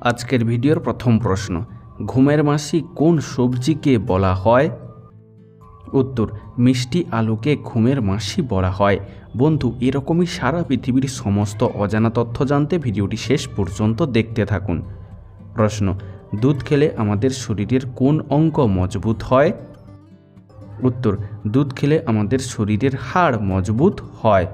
আজকের ভিডিওর প্রথম প্রশ্ন, ঘুমের মাসি কোন সবজিকে বলা হয়? উত্তর, মিষ্টি আলুকে ঘুমের মাসি বলা হয়। বন্ধু, এরকমই সারা পৃথিবীর সমস্ত অজানা তথ্য জানতে ভিডিওটি শেষ পর্যন্ত দেখতে থাকুন। প্রশ্ন, দুধ খেলে আমাদের শরীরের কোন অঙ্গ মজবুত হয়? উত্তর, দুধ খেলে আমাদের শরীরের হাড় মজবুত হয়।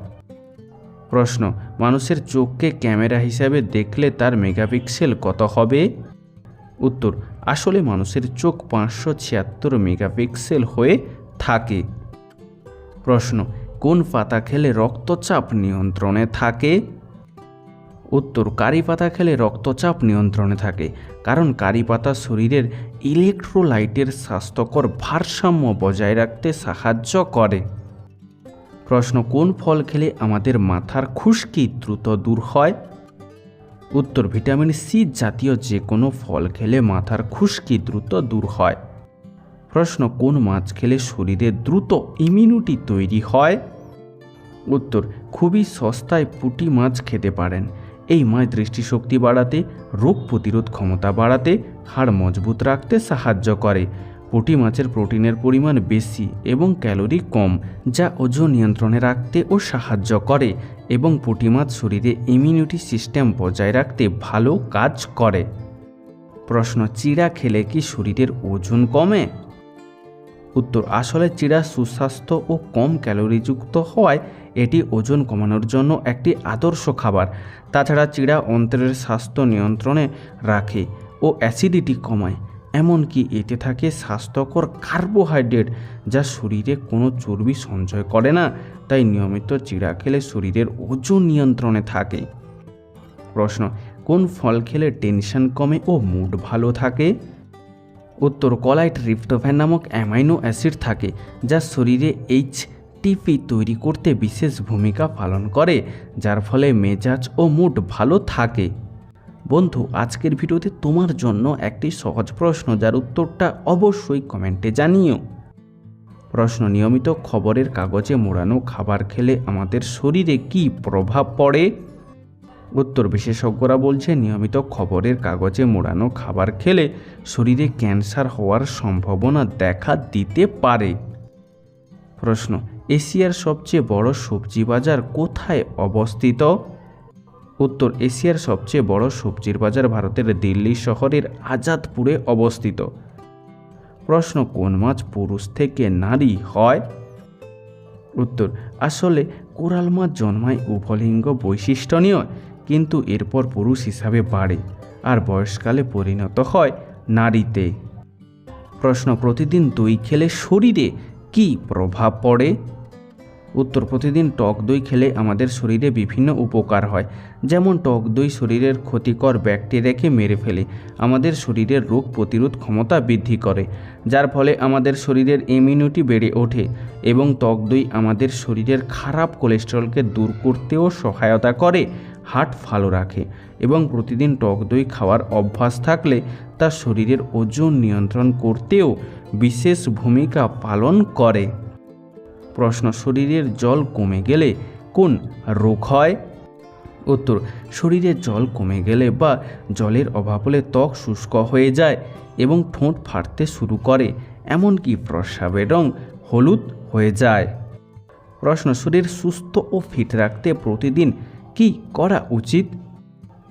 প্রশ্ন, মানুষের চোখকে ক্যামেরা হিসাবে দেখলে তার মেগাপিক্সেল কত হবে? উত্তর, আসলে মানুষের চোখ পাঁচশো ছিয়াত্তর মেগাপিক্সেল হয়ে থাকে। প্রশ্ন, কোন পাতা খেলে রক্তচাপ নিয়ন্ত্রণে থাকে? উত্তর, কারি পাতা খেলে রক্তচাপ নিয়ন্ত্রণে থাকে, কারণ কারি পাতা শরীরের ইলেকট্রোলাইটের স্বাস্থ্যকর ভারসাম্য বজায় রাখতে সাহায্য করে। প্রশ্ন, কোন ফল খেলে আমাদের মাথার খুশকি দ্রুত দূর হয়? উত্তর, ভিটামিন সি জাতীয় যে কোনো ফল খেলে মাথার খুশকি দ্রুত দূর হয়। প্রশ্ন, কোন মাছ খেলে শরীরে দ্রুত ইমিউনিটি তৈরি হয়? উত্তর, খুবই সস্তায় পুঁটি মাছ খেতে পারেন। এই মাছ দৃষ্টিশক্তি বাড়াতে, রোগ প্রতিরোধ ক্ষমতা বাড়াতে, হাড় মজবুত রাখতে সাহায্য করে। পুঁটি মাছের প্রোটিনের পরিমাণ বেশি এবং ক্যালোরি কম, যা ওজন নিয়ন্ত্রণে রাখতে ও সাহায্য করে এবং পুঁটি মাছ শরীরে ইমিউনিটি সিস্টেম বজায় রাখতে ভালো কাজ করে। প্রশ্ন, চিড়া খেলে কি শরীরের ওজন কমে? উত্তর, আসলে চিড়া সুস্বাস্থ্য ও কম ক্যালোরিযুক্ত হওয়ায় এটি ওজন কমানোর জন্য একটি আদর্শ খাবার। তাছাড়া চিড়া অন্তরের স্বাস্থ্য নিয়ন্ত্রণে রাখে ও অ্যাসিডিটি কমায়। এমনকি এতে থাকে স্বাস্থ্যকর কার্বোহাইড্রেট যা শরীরে কোনো চর্বি সঞ্চয় করে না, তাই নিয়মিত চিড়া খেলে শরীরের ওজন নিয়ন্ত্রণে থাকে। প্রশ্ন, কোন ফল খেলে টেনশন কমে ও মুড ভালো থাকে? উত্তর কলায় ট্রিপ্টোফ্যান নামক অ্যামাইনো অ্যাসিড থাকে, যা শরীরে এইচ টিপি তৈরি করতে বিশেষ ভূমিকা পালন করে, যার ফলে মেজাজ ও মুড ভালো থাকে। বন্ধু, আজকের ভিডিওতে তোমার জন্য একটি সহজ প্রশ্ন, যার উত্তরটা অবশ্যই কমেন্টে জানিও। প্রশ্ন, নিয়মিত খবরের কাগজে মোড়ানো খাবার খেলে আমাদের শরীরে কি প্রভাব পড়ে? উত্তর, বিশেষজ্ঞরা বলছে, নিয়মিত খবরের কাগজে মোড়ানো খাবার খেলে শরীরে ক্যান্সার হওয়ার সম্ভাবনা দেখা দিতে পারে। প্রশ্ন, এশিয়ার সবচেয়ে বড় সবজি বাজার কোথায় অবস্থিত? উত্তর এশিয়ার সবচেয়ে বড় সবজির বাজার ভারতের দিল্লি শহরের আজাদপুরে অবস্থিত। প্রশ্ন, কোন মাছ পুরুষ থেকে নারী হয়? উত্তর, আসলে কোরাল মাছ জন্মায় উভলিঙ্গ বৈশিষ্ট্য নিয়ে, কিন্তু এরপর পুরুষ হিসাবে বাড়ে আর বয়সকালে পরিণত হয় নারীতে। প্রশ্ন, প্রতিদিন দই খেলে শরীরে কি প্রভাব পড়ে? উত্তর প্রতিদিন টক দই খেলে আমাদের শরীরে বিভিন্ন উপকার হয়। যেমন টক দই শরীরের ক্ষতিকর ব্যাকটেরিয়াকে মেরে ফেলে, আমাদের শরীরের রোগ প্রতিরোধ ক্ষমতা বৃদ্ধি করে, যার ফলে আমাদের শরীরের ইমিউনিটি বেড়ে ওঠে এবং টক দই আমাদের শরীরের খারাপ কোলেস্টেরলকে দূর করতেও সহায়তা করে হার্ট ভালো রাখে এবং প্রতিদিন টক দই খাওয়ার অভ্যাস থাকলে তা শরীরের ওজন নিয়ন্ত্রণ করতেও বিশেষ ভূমিকা পালন করে। প্রশ্ন, শরীরের জল কমে গেলে কোন রোগ হয়? উত্তর শরীরের জল কমে গেলে বা জলের অভাব হলে ত্বক শুষ্ক হয়ে যায় এবং ঠোঁট ফাটতে শুরু করে, এমনকি প্রস্রাবের রং হলুদ হয়ে যায়। প্রশ্ন, শরীর সুস্থ ও ফিট রাখতে প্রতিদিন কি করা উচিত?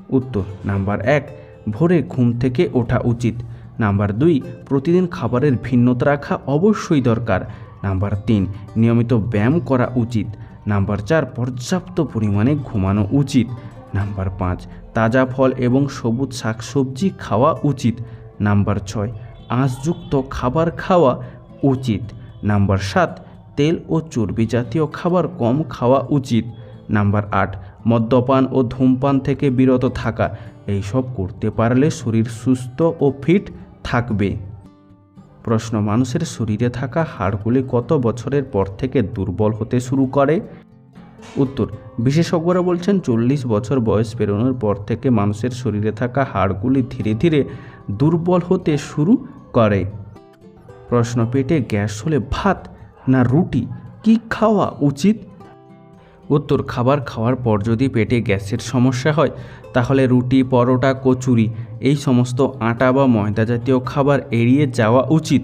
উত্তর, নাম্বার এক, ভোরে ঘুম থেকে ওঠা উচিত। নাম্বার দুই, প্রতিদিন খাবারের ভিন্নতা রাখা অবশ্যই দরকার। নাম্বার তিন, নিয়মিত ব্যায়াম করা উচিত। নাম্বার চার, পর্যাপ্ত পরিমাণে ঘুমানো উচিত। নাম্বার পাঁচ, তাজা ফল এবং সবুজ শাকসবজি খাওয়া উচিত। নাম্বার ছয়, আঁশযুক্ত খাবার খাওয়া উচিত। নাম্বার সাত, তেল ও চর্বি জাতীয় খাবার কম খাওয়া উচিত। নাম্বার আট, মদ্যপান ও ধূমপান থেকে বিরত থাকা। এইসব করতে পারলে শরীর সুস্থ ও ফিট থাকবে। প্রশ্ন, মানুষের শরীরে থাকা হাড়গুলি কত বছরের পর থেকে দুর্বল হতে শুরু করে? উত্তর, বিশেষজ্ঞরা বলছেন চল্লিশ বছর বয়স পেরোনোর পর থেকে মানুষের শরীরে থাকা হাড়গুলি ধীরে ধীরে দুর্বল হতে শুরু করে। প্রশ্ন, পেটে গ্যাস হলে ভাত না রুটি? কি খাওয়া উচিত? উত্তর, খাবার খাওয়ার পর যদি পেটে গ্যাসের সমস্যা হয়, তাহলে রুটি, পরোটা, কচুরি এই সমস্ত আটা বা ময়দা জাতীয় খাবার এড়িয়ে যাওয়া উচিত।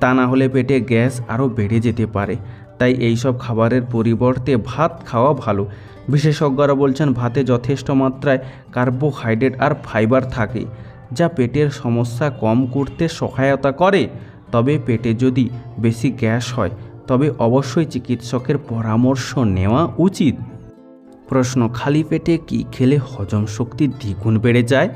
তা না হলে পেটে গ্যাস আরও বেড়ে যেতে পারে। তাই এই সব খাবারের পরিবর্তে ভাত খাওয়া ভালো। বিশেষজ্ঞরা বলছেন, ভাতে যথেষ্ট মাত্রায় কার্বোহাইড্রেট আর ফাইবার থাকে, যা পেটের সমস্যা কম করতে সহায়তা করে। তবে পেটে যদি বেশি গ্যাস হয়, তবে অবশ্যই চিকিৎসকের পরামর্শ নেওয়া উচিত। প্রশ্ন, খালি পেটে কি খেলে হজম শক্তি দ্বিগুণ বেড়ে যায়?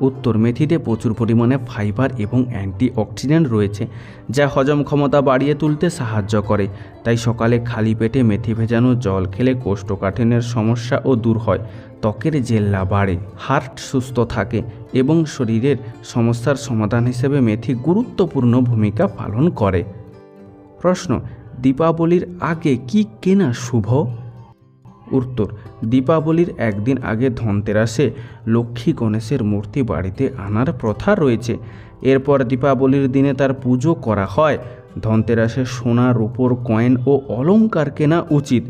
উত্তর মেথিতে প্রচুর পরিমাণে ফাইবার এবং অ্যান্টিঅক্সিডেন্ট রয়েছে, যা হজম ক্ষমতা বাড়িয়ে তুলতে সাহায্য করে। তাই সকালে খালি পেটে মেথি ভেজানো জল খেলে কোষ্ঠকাঠিন্যের সমস্যাও দূর হয়, ত্বকের জেল্লা বাড়ে, হার্ট সুস্থ থাকে এবং শরীরের সমস্যার সমাধান হিসেবে মেথি গুরুত্বপূর্ণ ভূমিকা পালন করে। প্রশ্ন, দীপাবলির আগে কি কেনা শুভ? উত্তর, দীপাবলির একদিন আগে ধনতেরাসে লক্ষ্মী গণেশের মূর্তি বাড়িতে আনার প্রথা রয়েছে। এরপর দীপাবলির দিনে তার পুজো করা হয়। ধনতেরাসে সোনা, রূপোর কয়েন ও অলংকার কেনা উচিত।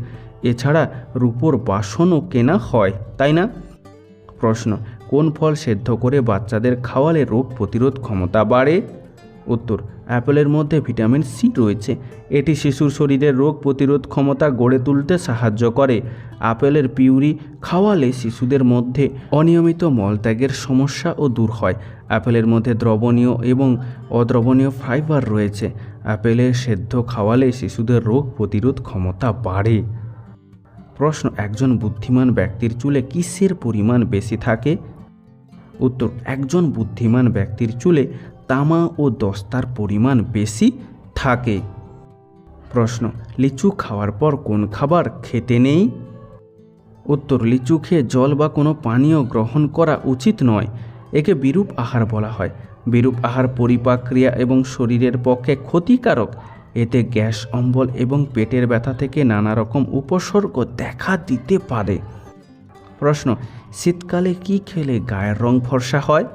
এছাড়া রূপোর বাসনও কেনা হয়, তাই না? প্রশ্ন, কোন ফল সেদ্ধ করে বাচ্চাদের খাওয়ালে রোগ প্রতিরোধ ক্ষমতা বাড়ে? উত্তর। অ্যাপেলের মধ্যে ভিটামিন সি রয়েছে। এটি শিশুর শরীরের রোগ প্রতিরোধ ক্ষমতা গড়ে তুলতে সাহায্য করে। আপেলের পিউরি খাওয়ালে শিশুদের মধ্যে অনিয়মিত মলত্যাগের সমস্যাও দূর হয়। আপেলের মধ্যে দ্রবণীয় এবং অদ্রবণীয় ফাইবার রয়েছে। আপেলের সেদ্ধ খাওয়ালে শিশুদের রোগ প্রতিরোধ ক্ষমতা বাড়ে। প্রশ্ন, একজন বুদ্ধিমান ব্যক্তির চুলে কিসের পরিমাণ বেশি থাকে? উত্তর, একজন বুদ্ধিমান ব্যক্তির চুলে তামা ও দস্তার পরিমাণ বেশি থাকে। প্রশ্ন, লিচু খাওয়ার পর কোন খাবার খেতে নেই? উত্তর, লিচু খেয়ে জল বা কোনো পানীয় গ্রহণ করা উচিত নয়। একে বিরূপ আহার বলা হয়। বিরূপ আহার পরিপাক্রিয়া এবং শরীরের পক্ষে ক্ষতিকারক। এতে গ্যাস, অম্বল এবং পেটের ব্যথা থেকে নানা রকম উপসর্গ দেখা দিতে পারে। প্রশ্ন, শীতকালে কি খেলে গায়ের রং ফর্সা হয়?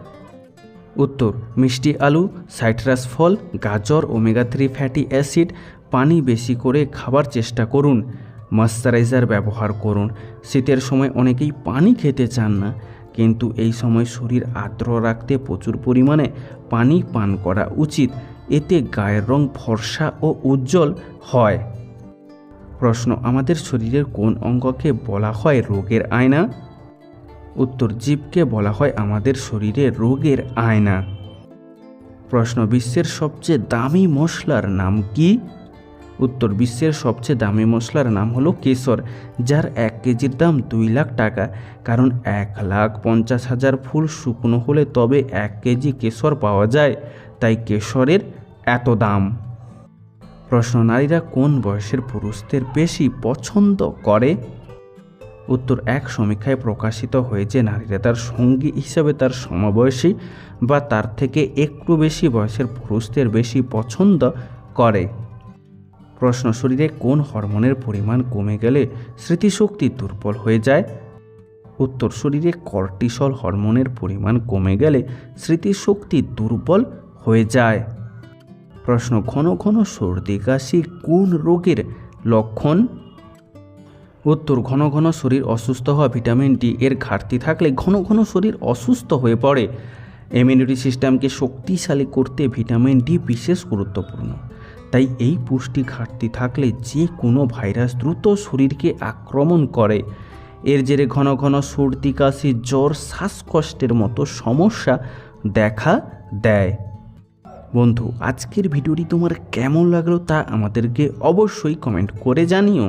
উত্তর, মিষ্টি আলু, সাইট্রাস ফল, গাজর, ওমেগা থ্রি ফ্যাটি অ্যাসিড, পানি বেশি করে খাবার চেষ্টা করুন। ময়শ্চারাইজার ব্যবহার করুন। শীতের সময় অনেকেই পানি খেতে চান না, কিন্তু এই সময় শরীর আর্দ্র রাখতে প্রচুর পরিমাণে পানি পান করা উচিত। এতে গায়ের রং ফর্সা ও উজ্জ্বল হয়। প্রশ্ন, আমাদের শরীরের কোন অঙ্গকে বলা হয় রোগের আয়না? উত্তর জীবকে বলা হয় আমাদের শরীরে রোগের আয়না। প্রশ্ন, বিশ্বের সবচেয়ে দামি মশলার নাম কি? উত্তর, বিশ্বের সবচেয়ে দামি মশলার নাম হলো কেশর, যার এক কেজির দাম দুই লাখ টাকা। কারণ এক লাখ পঞ্চাশ হাজার ফুল শুকনো হলে তবে এক কেজি কেশর পাওয়া যায়। তাই কেশরের এত দাম। প্রশ্ন, নারীরা কোন বয়সের পুরুষদের বেশি পছন্দ করে? উত্তর এক সমীক্ষায় প্রকাশিত হয়েছে, নারীরা তার সঙ্গী হিসাবে তার সমবয়সী বা তার থেকে একটু বেশি বয়সের পুরুষদের বেশি পছন্দ করে। প্রশ্ন, শরীরে কোন হরমোনের পরিমাণ কমে গেলে স্মৃতিশক্তি দুর্বল হয়ে যায়? উত্তর, শরীরে কর্টিসল হরমোনের পরিমাণ কমে গেলে স্মৃতিশক্তি দুর্বল হয়ে যায়। প্রশ্ন, ঘন ঘন সর্দি, কাশি কোন রোগের লক্ষণ? উত্তর ঘন ঘন শরীর অসুস্থ হওয়া ভিটামিন ডি এর ঘাটতি থাকলে ঘন ঘন শরীর অসুস্থ হয়ে পড়ে। ইমিউনিটি সিস্টেমকে শক্তিশালী করতে ভিটামিন ডি বিশেষ গুরুত্বপূর্ণ। তাই এই পুষ্টি ঘাটতি থাকলে যে কোনো ভাইরাস দ্রুত শরীরকে আক্রমণ করে। এর জেরে ঘন ঘন সর্দি, কাশি, জ্বর, শ্বাসকষ্টের মতো সমস্যা দেখা দেয়। বন্ধু, আজকের ভিডিওটি তোমার কেমন লাগল তা আমাদেরকে অবশ্যই কমেন্ট করে জানিও।